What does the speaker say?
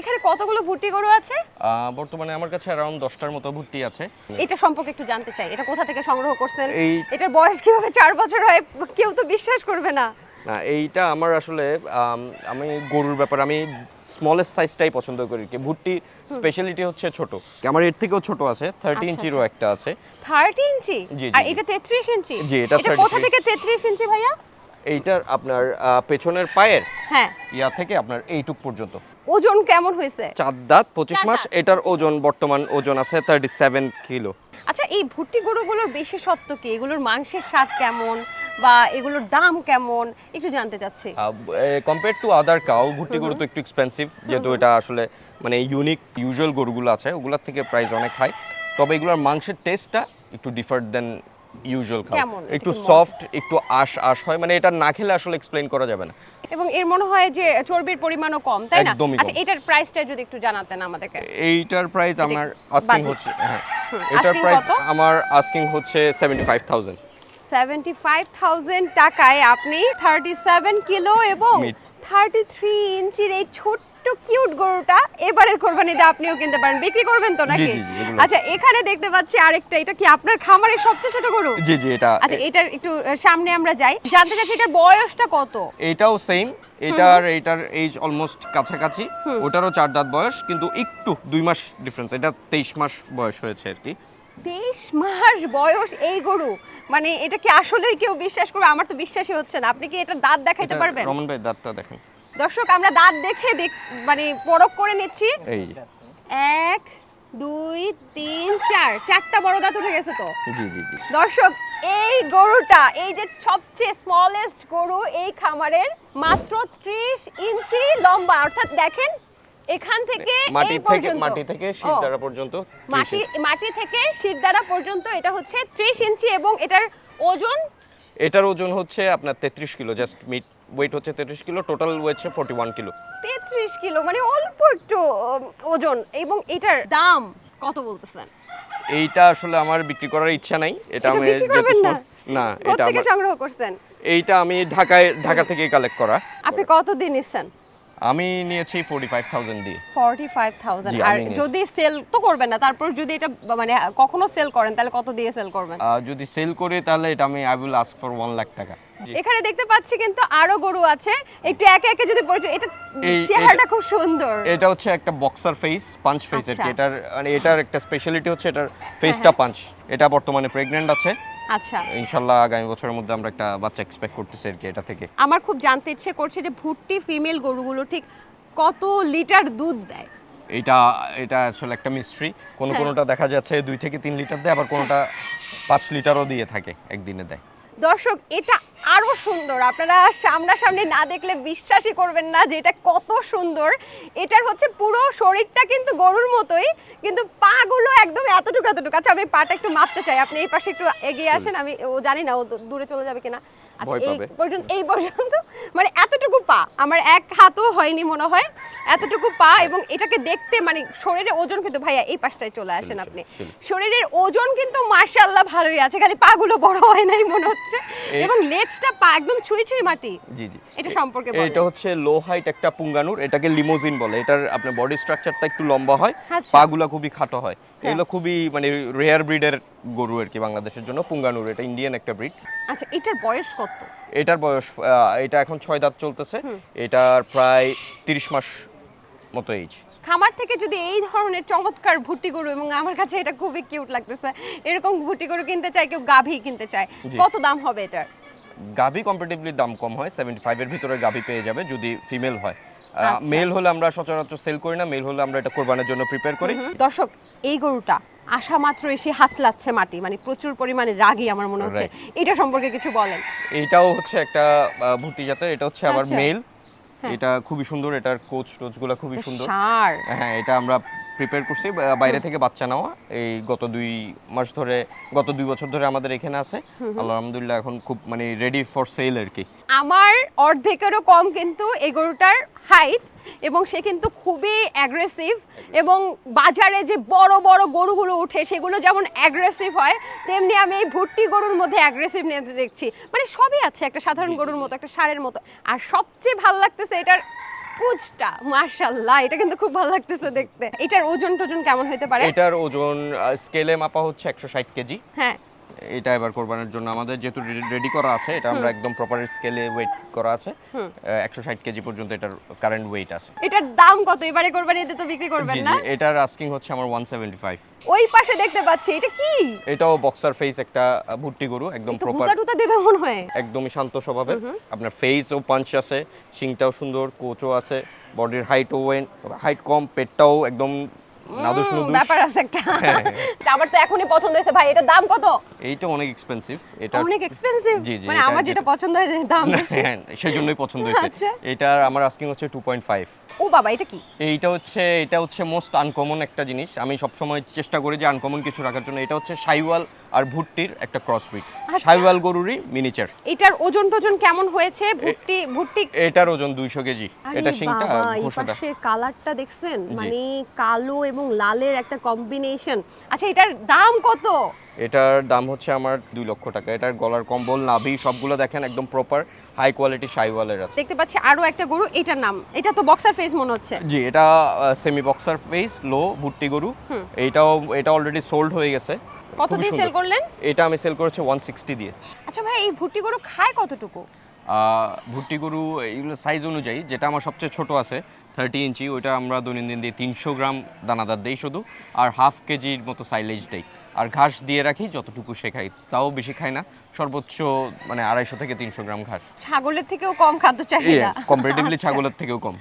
এখানে কতগুলো ভুট্টি গরু আছে? বর্তমানে আমার কাছে অ্যারাউন্ড দশটার মতো ভুট্টি আছে। এটা সম্পর্কে একটু জানতে চাই। এটা কোথা থেকে সংগ্রহ করছেন? এটার বয়স কীভাবে চার বছর হয়? কেউ তো বিশ্বাস করবে না। না এইটা আমার আসলে আমি গরুর ব্যাপারে আমি স্মলেস্ট সাইজটাই পছন্দ করি কি। ভুট্টি স্পেশালিটি হচ্ছে ছোট। আমার এর থেকেও ছোট আছে? থার্টি আচ্ছা, ইঞ্চিরও একটা আছে। থার্টি ইঞ্চি জি, জি, আর এটা তেত্রিশ ইঞ্চি জি, এটা কোথা থেকে তেত্রিশ ইঞ্চি ভাইয়া? এইটার আপনার আহ, পেছনের পায়ের? হ্যাঁ। ইয়া থেকে আপনার এইটুক পর্যন্ত। ওজন কেমন হয়েছে? চার দাঁত পঁচিশ মাস এটার ওজন বর্তমান ওজন আছে থার্টি সেভেন কিলো। আচ্ছা এই ভুট্টি গরুগুলোর বিশেষত্ব কি? এগুলোর মাংসের স্বাদ কেমন? বা এগুলোর দাম কেমন? একটু জানতে চাচ্ছি। কম্পেয়ার টু আদার কাউ ভুট্টি গরু তো একটু এক্সপেন্সিভ যেহেতু এটা আসলে মানে ইউনিক ইউজুয়াল গরুগুলো আছে ওগুলোর থেকে প্রাইস অনেক হাই তবে এগুলোর মাংসের টেস্টটা একটু ডিফারেন্ট দেন ইউজুয়াল খাও। একটু সফট একটু আশ আশ হয় মানে এটা না খেলে আসলে এক্সপ্লেইন করা যাবে না। এবং এর মনে হয় যে চর্বির পরিমাণও কম তাই না? আচ্ছা এটার প্রাইসটা যদি একটু জানাতেন আমাদেরকে। এইটার প্রাইস আমার আস্কিং হচ্ছে হ্যাঁ। এটার প্রাইস আমার আস্কিং হচ্ছে seventy five thousand seventy five thousand টাকায় আপনি থার্টি সেভেন কিলো এবং Meat. থার্টি থ্রি ইঞ্চির এই ছোট্ট কিউট গরুটা এবারের কোরবানিতে আপনিও কিনতে পারেন। বিক্রি করবেন তো নাকি। আচ্ছা এখানে দেখতে পাচ্ছি আরেকটা এটা কি আপনার খামারের সবচেয়ে ছোট গরু? জি জি এটা আচ্ছা এটার একটু সামনে আমরা যাই। জানতে চাচ্ছি এটার বয়সটা কত? এটাও সেম এটার এটার এইজ অলমোস্ট কাছাকাছি। ওটারও চার দাঁত বয়স কিন্তু একটু দুই মাস ডিফারেন্স এটা তেইশ মাস বয়স হয়েছে আর কি। তেইশ মাস বয়স এই গরু? মানে এটা কি আসলেই কেউ বিশ্বাস করবে? আমার তো বিশ্বাসই হচ্ছে না। আপনি কি এটার দাঁত দেখাইতে এটা- পারবেন? রমন ভাই দাঁতটা দেখেন দর্শক আমরা দাঁত দেখে মানে পরখ করে নিচ্ছি। এই এক দুই তিন চার। চারটা বড় দাঁত উঠে গেছে তো? জি জি জি। দর্শক এই গরুটা এই যে সবচেয়ে স্মলেস্ট গরু এই খামারের মাত্র ত্রিশ ইঞ্চি লম্বা। অর্থাৎ দেখেন এখান থেকে মাটি থেকে মাটি থেকে শিরদাঁড়া পর্যন্ত মাটি মাটি থেকে শিরদাঁড়া পর্যন্ত এটা হচ্ছে ত্রিশ ইঞ্চি এবং এটার ওজন এটার ওজন হচ্ছে আপনার তেত্রিশ কিলো জাস্ট মিট ওয়েট হচ্ছে তেত্রিশ কিলো টোটাল হচ্ছে ফোর্টি ওয়ান কিলো। তেত্রিশ কিলো মানে অল্প একটু ওজন এবং এটার দাম কত বলতেছেন? এইটা আসলে আমার বিক্রি করার ইচ্ছা নাই এটা আমি না? এটা সংগ্রহ করছেন? এইটা আমি ঢাকায় ঢাকা থেকে কালেক্ট করা। আপনি কত দিন নিচ্ছেন? আমি নিয়েছি ফোর্টি ফাইভ থাউজেন্ড দিয়ে। ফর্টি ফাইভ থাউজেন্ড জি, আর যদি সেল তো করবেন না তারপর যদি এটা মানে কখনো সেল করেন তাহলে কত দিয়ে সেল করবেন? যদি সেল করি তাহলে এটা আমি I will ask for 1 lakh টাকা। এখানে দেখতে পাচ্ছি কিন্তু আরও গরু আছে। একটু একে একে যদি পরিচয় এটা চেহারাটা খুব সুন্দর। এটা হচ্ছে একটা বক্সার ফেস পাঞ্চ ফেস আর কি আচ্ছা। এটার মানে এটার একটা স্পেশালিটি হচ্ছে এটার ফেসটা পাঞ্চ এটা বর্তমানে প্রেগন্যান্ট আছে। আচ্ছা। ইনশাল্লাহ আগামী বছরের মধ্যে আমরা একটা বাচ্চা এক্সপেক্ট করতেছি আর কি এটা থেকে। আমার খুব জানতে ইচ্ছে করছে যে ভুট্টি ফিমেল গরুগুলো ঠিক কত লিটার দুধ দেয়? এটা এটা আসলে একটা মিস্ট্রি কোন কোনটা দেখা যাচ্ছে দুই থেকে তিন লিটার দেয় আবার কোনোটা পাঁচ লিটারও দিয়ে থাকে একদিনে দেয়। দর্শক এটা আরও সুন্দর। আপনারা সামনাসামনি না দেখলে বিশ্বাসই করবেন না যে এটা কত সুন্দর। এটার হচ্ছে পুরো শরীরটা কিন্তু গরুর মতোই কিন্তু পাগুলো একদম এতটুকু এতটুকু। আচ্ছা আমি পাটা একটু মাপতে চাই। আপনি এই পাশে একটু এগিয়ে আসেন আমি ও জানি না ও দূরে চলে যাবে কিনা। আচ্ছা এই পর্যন্ত এই পর্যন্ত মানে এতটুকু পা আমার এক হাতও হয়নি মনে হয় এতটুকু পা এবং এটাকে দেখতে মানে শরীরের ওজন কিন্তু ভাইয়া এই পাশটায় চলে আসেন আপনি। শরীরের ওজন কিন্তু মাশাআল্লাহ ভালোই আছে খালি পাগুলো বড় হয় নাই মনে হচ্ছে। এবং এবং লেজটা পা একদম ছুঁই ছুঁই মাটি। জি জি। এটা সম্পর্কে। এটা হচ্ছে লো হাইট একটা পুঙ্গানুর এটাকে লিমোজিন বলে। এটার আপনার বডি স্ট্রাকচারটা একটু লম্বা হয় আচ্ছা। পাগুলা খুবই খাটো হয়। হ্যাঁ। এগুলো খুবই মানে রেয়ার ব্রিডের গরু আর কি বাংলাদেশের জন্য পুঙ্গানুর। এটা ইন্ডিয়ান একটা ব্রিড আচ্ছা এটার বয়স কত? এটার বয়স এটা এখন ছয় দাঁত চলতেছে। এটার প্রায় তিরিশ মাস মতো এইজ খামার থেকে যদি এই ধরনের চমৎকার ভুট্টি গরু এবং আমার কাছে এটা খুবই কিউট লাগতেছে এরকম ভুট্টি গরু কিনতে চায় কেউ গাভী কিনতে চায় কত দাম হবে এটার? গাভি কম্পারেটিভলি দাম কম হয় সেভেন্টি ফাইভের ভিতরে গাভি পেয়ে যাবে যদি ফিমেল হয় আচ্ছা। মেল হলে আমরা সচরাচর সেল করি না মেল হলে আমরা এটা কোরবানের জন্য প্রিপেয়ার করি দর্শক এই গরুটা আসা মাত্র এসে হাঁচলাচ্ছে মাটি মানে প্রচুর পরিমাণে রাগি আমার মনে হচ্ছে এটা সম্পর্কে কিছু বলেন এটাও হচ্ছে একটা ভুটি ভুট্টি জাতের এটা হচ্ছে আবার আচ্ছা। মেল হ্যাঁ। এটা খুবই সুন্দর এটার কোচ টোচগুলো খুবই সুন্দর। হ্যাঁ এটা আমরা প্রিপেয়ার করছি বাইরে থেকে বাচ্চা নেওয়া। এই গত দুই মাস ধরে গত দুই বছর ধরে আমাদের এখানে আছে। আলহামদুলিল্লাহ এখন খুব মানে রেডি ফর সেল আর কি। আমার অর্ধেকেরও কম কিন্তু এই গরুটার হাইট এবং সে কিন্তু খুবই অ্যাগ্রেসিভ এবং বাজারে যে বড় বড় গরুগুলো উঠে সেগুলো যেমন অ্যাগ্রেসিভ হয় তেমনি আমি এই ভুট্টি গরুর মধ্যে অ্যাগ্রেসিভ নিতে দেখছি। মানে সবই আছে একটা সাধারণ গরুর মতো একটা সারের মতো। আর সবচেয়ে ভালো লাগতেছে এটার পুচটা মাশাল্লাহ এটা কিন্তু খুব ভালো লাগতেছে দেখতে। এটার ওজন টোজন কেমন হতে পারে? এটার ওজন স্কেলে মাপা হচ্ছে একশো ষাট কেজি। হ্যাঁ। এটা এবার কোরবানের জন্য আমাদের যেহেতু রেডি করা আছে এটা আমরা একদম প্রপার স্কেলে ওয়েট করা আছে। একশো ষাট কেজি পর্যন্ত এটার কারেন্ট ওয়েট আছে। এটার দাম কত? এবারে কোরবানি এতে তো বিক্রি করবেন না? এটার আস্কিং হচ্ছে আমার ওয়ান সেভেন্টি ফাইভ ওই পাশে দেখতে পাচ্ছি এটা কি? এটাও বক্সার ফেস একটা ভুট্টি গরু একদম প্রপার টুতা দেবে মনে হয়। একদমই শান্ত স্বভাবের। আপনার ফেস ও পাঞ্চ আছে শিংটাও সুন্দর কোচও আছে বডির হাইটও ওয়েন হাইট কম পেটটাও একদম নাদুস নুদুস ব্যাপার আছে একটা। হ্যাঁ, আমার তো এখনই পছন্দ হয়েছে ভাই এটার দাম কত? এইটা অনেক এক্সপেন্সিভ এটা অনেক এক্সপেন্সিভ জি, জি, মানে আমার যেটা যেটা- পছন্দ হয়েছে দাম হ্যাঁ সেই জন্যই পছন্দ হয়েছে। এটার আমার আস্কিং হচ্ছে টু পয়েন্ট ফাইভ ও বাবা এটা কি? এইটা হচ্ছে এটা হচ্ছে মোস্ট আনকমন একটা জিনিস। আমি সবসময় চেষ্টা করি যে আনকমন কিছু রাখার জন্য। এটা হচ্ছে সাইওয়াল আর ভুট্টির একটা ক্রসবিট আচ্ছা। সাইওয়াল গরুরই মিনিচার এটার ওজন টোজন কেমন হয়েছে? ভুট্টি ভুট্টি এটার ওজন দুইশো কেজি। এটা এই ঘোষাটা। পাশের কালারটা দেখছেন। মানে কালো এবং লালের একটা কম্বিনেশন আচ্ছা এটার দাম কত? এটার দাম হচ্ছে আমার দুই লক্ষ টাকা। এটার গলার কম্বল নাভি সবগুলো দেখেন একদম প্রপার হাই কোয়ালিটি সাইওয়ালের আছে। দেখতে পাচ্ছি আরও একটা গরু এটার নাম। এটা তো বক্সার ফেস মনে হচ্ছে। জি এটা সেমি বক্সার ফেস লো ভুট্টি গরু। এটাও এটা অলরেডি সোল্ড হয়ে গেছে। কত দিয়ে সেল করলেন? এটা আমি সেল করেছি ওয়ান সিক্সটি দিয়ে। আচ্ছা ভাই এই ভুট্টি গরু খায় কতটুকু? ভুট্টি গরু এইগুলো সাইজ অনুযায়ী যেটা আমার সবচেয়ে ছোট আছে থার্টি ইঞ্চি ওইটা আমরা দৈনন্দিন দিই তিনশো গ্রাম দানাদার দেই শুধু আর হাফ কেজির মতো সাইলেজ দেই। আর ঘাস দিয়ে রাখি যতটুকু সে খাই তাও বেশি খাই না। সর্বোচ্চ মানে আড়াইশো থেকে তিনশো গ্রাম ঘাস। ছাগলের থেকেও কম খাদ্য চাহিদা। কম্পারেটিভলি। ছাগলের থেকেও কম।